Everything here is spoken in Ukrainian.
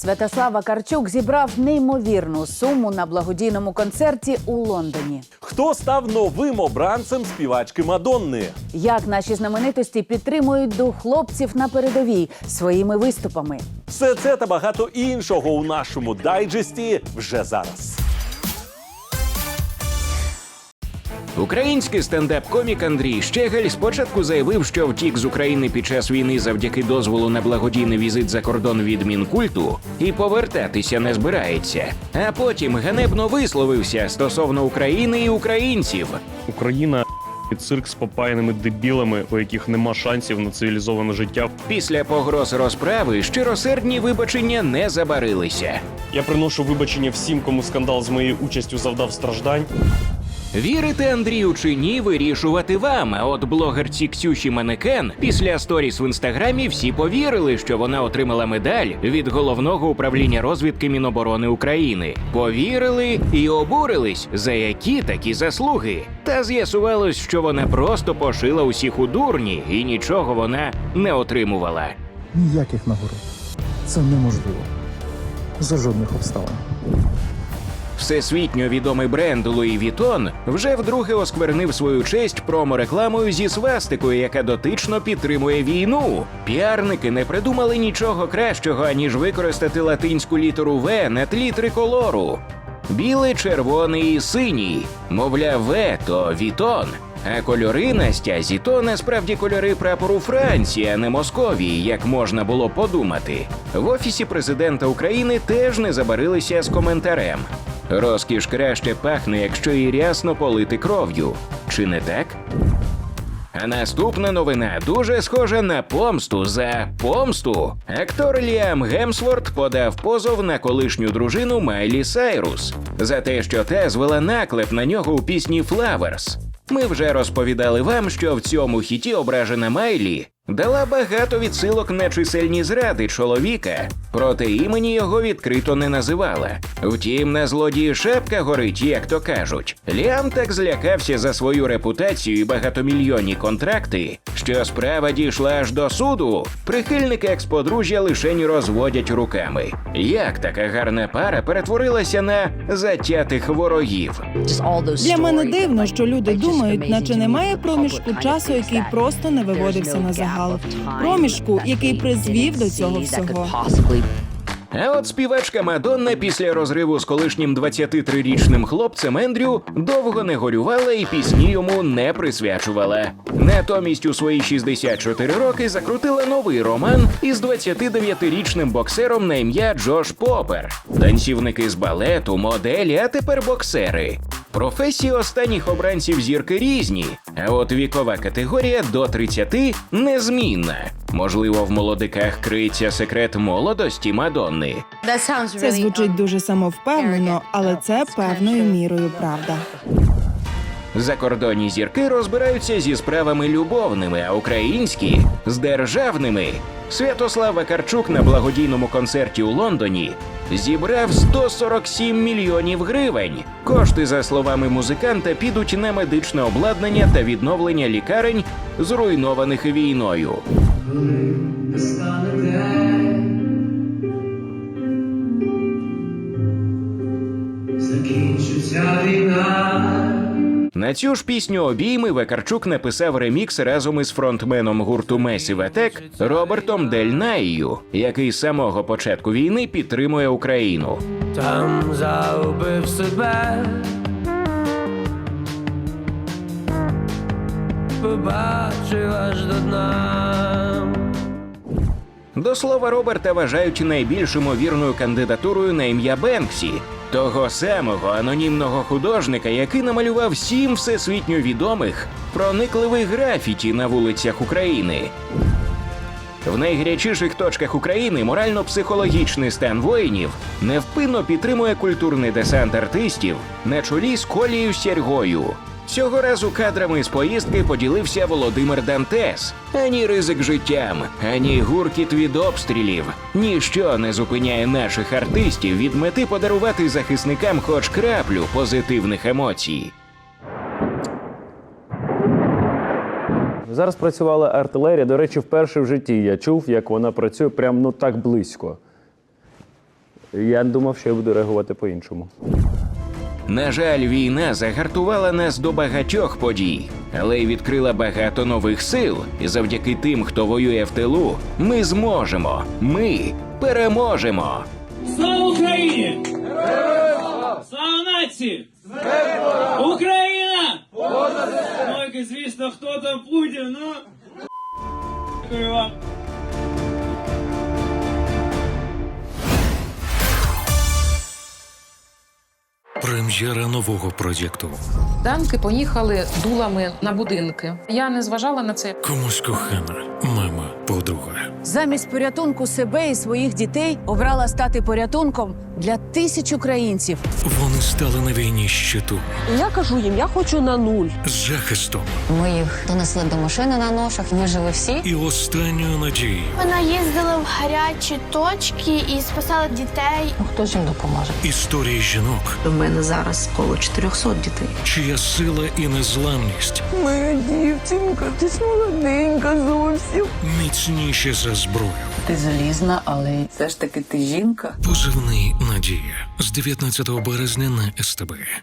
Святослав Вакарчук зібрав неймовірну суму на благодійному концерті у Лондоні. Хто став новим обранцем співачки Мадонни? Як наші знаменитості підтримують дух хлопців на передовій своїми виступами? Все це та багато іншого у нашому дайджесті вже зараз. Український стендап-комік Андрій Щегель спочатку заявив, що втік з України під час війни завдяки дозволу на благодійний візит за кордон від мінкульту і повертатися не збирається. А потім ганебно висловився стосовно України і українців. Україна цирк з попаяними дебілами, у яких нема шансів на цивілізоване життя. Після погроз розправи щиросердні вибачення не забарилися. Я приношу вибачення всім, кому скандал з моєю участю завдав страждань. Вірити Андрію чи ні, вирішувати вам. А от блогерці Ксюші Манекен після сторіс в інстаграмі всі повірили, що вона отримала медаль від головного управління розвідки Міноборони України. Повірили і обурились, за які такі заслуги. Та з'ясувалось, що вона просто пошила усіх у дурні, і нічого вона не отримувала. Ніяких нагород. Це неможливо. За жодних обставин. Всесвітньо відомий бренд Louis Vuitton вже вдруге осквернив свою честь проморекламою зі свастикою, яка дотично підтримує війну. Піарники не придумали нічого кращого, аніж використати латинську літеру В на тлі триколору. Білий, червоний і синій. Мовляв, В то Вітон. А кольори на стязі то насправді кольори прапору Франції, а не Московії, як можна було подумати. В офісі президента України теж не забарилися з коментарем. Розкіш краще пахне, якщо її рясно полити кров'ю. Чи не так? А наступна новина дуже схожа на помсту за помсту. Актор Ліам Гемсворт подав позов на колишню дружину Майлі Сайрус за те, що та звела наклеп на нього у пісні Flowers. Ми вже розповідали вам, що в цьому хіті ображена Майлі дала багато відсилок на чисельні зради чоловіка, проте імені його відкрито не називала. Втім, на злодії шапка горить, як то кажуть. Ліам так злякався за свою репутацію і багатомільйонні контракти, що справа дійшла аж до суду. Прихильники експодружжя лишень розводять руками. Як така гарна пара перетворилася на затятих ворогів? Для мене дивно, що люди думають, наче немає проміжку часу, який просто не виводився на загал. Проміжку, який призвів до цього всього. А от співачка Мадонна після розриву з колишнім 23-річним хлопцем Ендрю довго не горювала і пісні йому не присвячувала. Натомість у свої 64 роки закрутила новий роман із 29-річним боксером на ім'я Джош Попер. Танцівники з балету, моделі, а тепер боксери. Професії останніх обранців зірки різні, а от вікова категорія до 30 незмінна. Можливо, в молодиках криється секрет молодості Мадонни. Це звучить дуже самовпевнено, але це певною мірою правда. Закордонні зірки розбираються зі справами любовними, а українські з державними. Святослав Вакарчук на благодійному концерті у Лондоні зібрав 147 мільйонів гривень. Кошти, за словами музиканта, підуть на медичне обладнання та відновлення лікарень, зруйнованих війною. На цю ж пісню обійми Вакарчук написав ремікс разом із фронтменом гурту Massive Attack Робертом Дель Наїю, який з самого початку війни підтримує Україну. Там загубив себе. Побачив аж до дна. До слова, Роберта вважають найбільш ймовірною кандидатурою на ім'я Бенксі, того самого анонімного художника, який намалював сім всесвітньо відомих проникливих графіті на вулицях України. В найгарячіших точках України морально-психологічний стан воїнів невпинно підтримує культурний десант артистів на чолі з Колією Сергою. Цього разу кадрами з поїздки поділився Володимир Дантес. Ані ризик життям, ані гуркіт від обстрілів. Ніщо не зупиняє наших артистів від мети подарувати захисникам хоч краплю позитивних емоцій. Зараз працювала артилерія. До речі, вперше в житті я чув, як вона працює прямо ну так близько. Я думав, що я буду реагувати по-іншому. На жаль, війна загартувала нас до багатьох подій, але й відкрила багато нових сил. І завдяки тим, хто воює в тилу, ми зможемо. Ми переможемо. Слава Україні! Слава нації! Україна! Ну, звісно, хто там Путін, ну. Дякую вам. Прем'єра нового проєкту. Танки поїхали дулами на будинки. Я не зважала на це. Комусь кохана, мама, подруга. Замість порятунку себе і своїх дітей обрала стати порятунком для тисяч українців. Вони стали на війні щиту, Я кажу їм, я хочу на нуль. з захистом Ми їх донесли до машини на ношах. Ми жили всі. і останньою надією. Вона їздила в гарячі точки і спасала дітей. Ну хто ж їм допоможе? Історії жінок, У мене зараз коло 400 дітей. чия сила і незламність Моя дівчинка, ти ж молоденька зовсім. Міцніші за зброю. Ти залізна, але все ж таки ти жінка. Позивний Надія з 19 березня на СТБ.